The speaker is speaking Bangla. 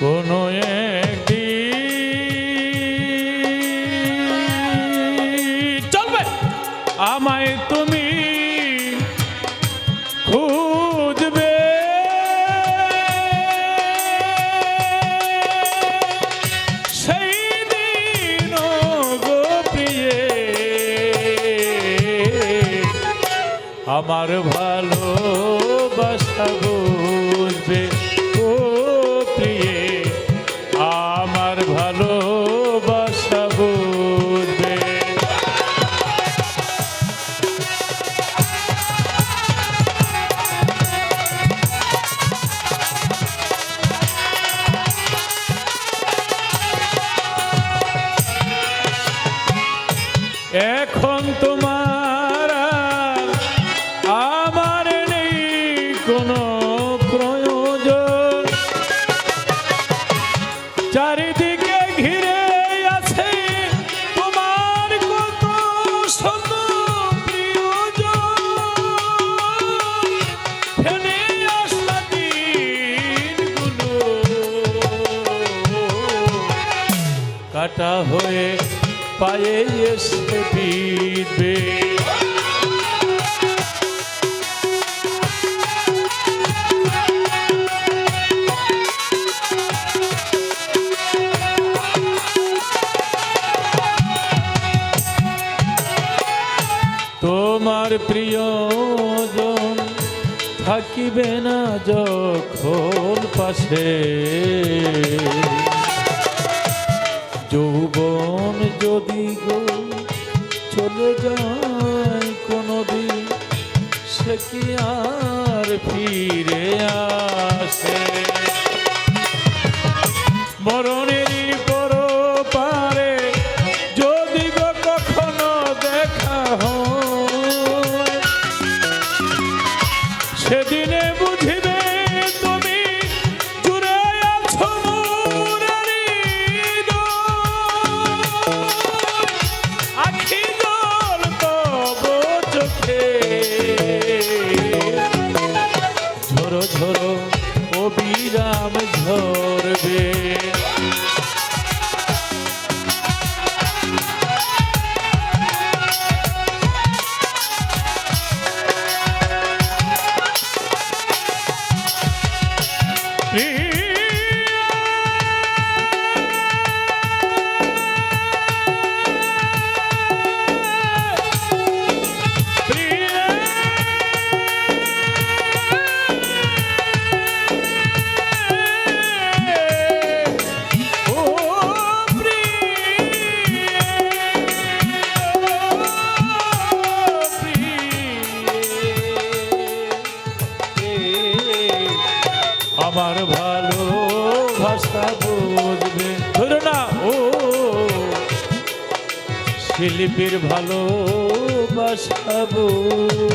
কোনো একদিন। চলবে। আমায় তুমি খুঁজবে। সেই দিন গো প্রিয়ে আমার ভালোবাসা বুঝবে। তোমার আমার নেই কোনো প্রয়োজন। চারিদিকে ঘিরে আছে তোমার কত শত প্রিয়জন। ফেলে হয়ে পায়ে এসে বিদবে তোমার প্রিয়জন থাকিবে না যখন পাশে। যৌবন যদি গো চলে যায় কোনোদিন। সে কি আর ফিরে আসে? মরণেরই समझो ভাষা বুঝবে। ধরো না ও শিল্পীর ভালো ভাষা বুঝবে।